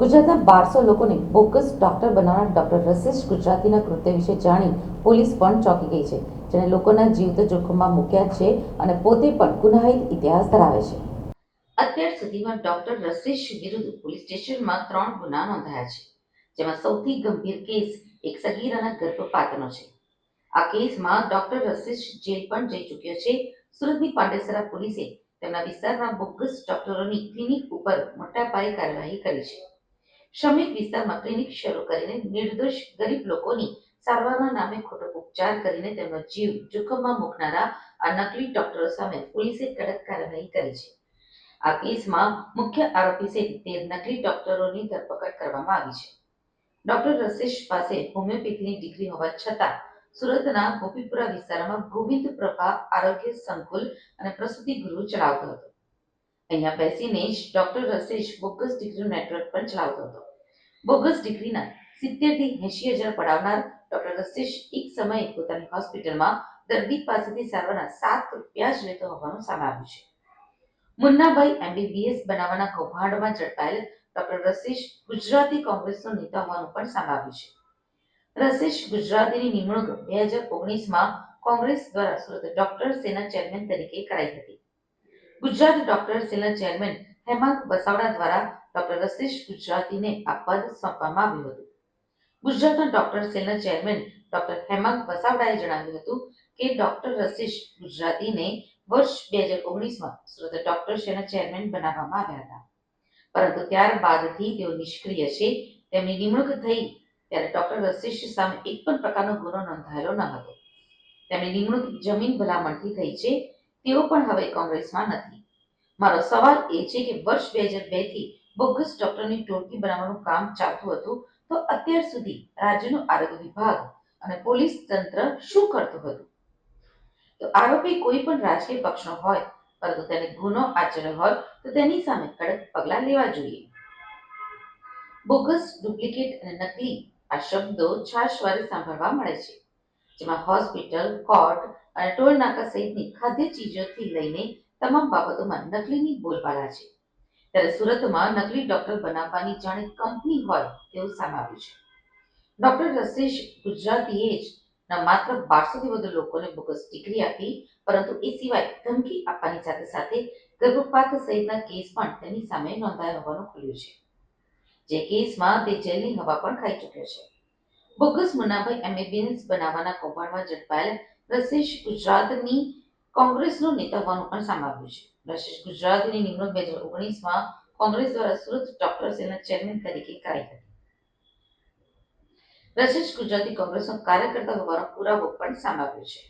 ગુજરાતના બારસો લોકોને બોગસ ડોક્ટર બનાવનાર ડોક્ટર રસીશ ગુજરાતીના કૃત્ય વિશે જાણી પોલીસ પણ ચોંકી ગઈ છે જેણે લોકોના જીવ તો જોખમમાં મૂક્યા છે અને પોતે પણ ગુનાહિત ઇતિહાસ ધરાવે છે. અત્યાર સુધીમાં ડોક્ટર રસીશ વિરુદ્ધ પોલીસ સ્ટેશનમાં ત્રણ ગુના નોંધાયા છે, જેમાં સૌથી ગંભીર કેસ એક સગીરાના ગર્ભપાતનો છે. આ કેસમાં ડોક્ટર રસીશ જેલ પણ જઈ ચૂક્યો છે. સુરતની પાંડેસરા પોલીસે તેમના વિસ્તારમાં બોગસ ડોક્ટરોની ક્લિનિક ઉપર મોટા પાયે કાર્યવાહી કરી છે. શ્રમિક વિસ્તારમાં ક્લિનિક શરૂ કરીને નિર્દોષ ગરીબ લોકોની સારવારના નામે ખોટો ઉપચાર કરીને તેમનો જીવ જોખમમાં મૂકનારા આ નકલી ડોક્ટરો સામે પોલીસે કડક કાર્યવાહી કરી છે. આ કેસમાં મુખ્ય આરોપી સહિત તેર નકલી ડોક્ટરોની ધરપકડ કરવામાં આવી છે. ડોક્ટર રસેશ પાસે હોમિયોપેથીની ડિગ્રી હોવા છતાં સુરતના ગોપીપુરા વિસ્તારમાં ગોવિંદ પ્રભા આરોગ્ય સંકુલ અને પ્રસૂતિ ગૃહ ચલાવતો હતો. અહીંયા બેસીને જ doctor Rasish bogus degree network પણ ચલાવતો હતો. બોગસ ડિગ્રીના સિત્તેરથી એંશી હજાર પડાવનાર ડોક્ટર રસ્તેશ એક સમયે પોતાની હોસ્પિટલમાં દર્દી પાસેથી સારવારના સાત રૂપિયા જ લેતો હોવાનું સામે આવ્યું છે. મુન્નાભાઈ એમબીબીએસ બનાવવાના કૌભાંડમાં ઝડપાયેલ ડોક્ટર રસીશ ગુજરાતી કોંગ્રેસનો નેતા હોવાનું પણ સામે આવ્યું છે. રસીશ ગુજરાતીની નિમણૂક બે હજાર ઓગણીસમાં કોંગ્રેસ દ્વારા સુરત ડોક્ટર સેના ચેરમેન તરીકે કરાઈ હતી. ગુજરાત ડોક્ટર સેના ચેરમેન હેમાંગ વસાવડા દ્વારા ડોક્ટર રસીશ ગુજરાતીને આ પદ સોંપવામાં આવ્યું હતું. ગુજરાતના ડોક્ટર સેલના ચેરમેન ડોક્ટર હેમંત વસાવડાએ જણાવ્યું હતું કે ડોક્ટર રસીશ ગુજરાતીને વર્ષ બે હજાર ઓગણીસમાં સુરત ડોક્ટર સેના ચેરમેન બનાવવામાં આવ્યા હતા. પરંતુ ત્યારબાદથી તેઓ નિષ્ક્રિય છે, તેમની નિમણૂક થઈ ત્યારે ડોક્ટર રસીશ સામે એક પણ પ્રકારનો ગુનો નોંધાયેલો ન હતો. તેમની નિમણૂક જમીન ભલામણથી થઈ છે, તેઓ પણ હવે કોંગ્રેસમાં નથી. મારો સવાલ એ છે કે વર્ષ બે હજાર બેથી બોગસ ડોક્ટરની ટોળકી બનાવવાનું કામ ચાલતું હતું, તો અત્યાર સુધી રાજ્યનું આરોગ્ય વિભાગ અને પોલીસ તંત્ર શું કરતું હતું? તો આરોપી કોઈ પણ રાજકીય પક્ષનો હોય, પરંતુ તેને ગુનો આચર્યો હોય, તો તેની સામે કડક પગલાં લેવા જોઈએ. બોગસ ડુપ્લિકેટ અને નકલી આ શબ્દો છાશવારે સાંભળવા મળે છે, જેમાં હોસ્પિટલ, કોર્ટ અને ટોલ નાકા સહિતની ખાદ્ય ચીજોથી લઈને તમામ બાબતોમાં નકલીની બોલબાલા છે. ત્યારે સુરતમાં નકલી ડોક્ટર બનાવવાની જાણે કંપની હોય તેવું સામે આવ્યું છે. ડોક્ટર રસેશ ગુજરાતીએ જ ના માત્ર બારસોથી વધુ લોકોને બોગસ ડિગ્રી આપી, પરંતુ એ સિવાય ધમકી આપવાની સાથે સાથે ગર્ભપાત સહિતના કેસ પણ તેની સામે નોંધાયા હોવાનું ખુલ્યું છે. જે કેસમાં તે જેલની હવા પણ ખાઈ ચૂક્યો છે. બોગસ મુનાભાઈ એમબીબીએસ બનાવવાના કૌભાંડમાં ઝડપાયેલ રસીશ ગુજરાતની કોંગ્રેસનો નેતા હોવાનું પણ આવ્યું છે. રસીશ ગુજરાતીની નિમણૂક બે હજાર ઓગણીસમાં કોંગ્રેસ દ્વારા સુરત ડોક્ટર સેલના ચેરમેન તરીકે કરાઈ હતી રસીશ ગુજરાતી કોંગ્રેસનો કાર્યકર્તા હોવાનો પુરાવો પણ સામે છે.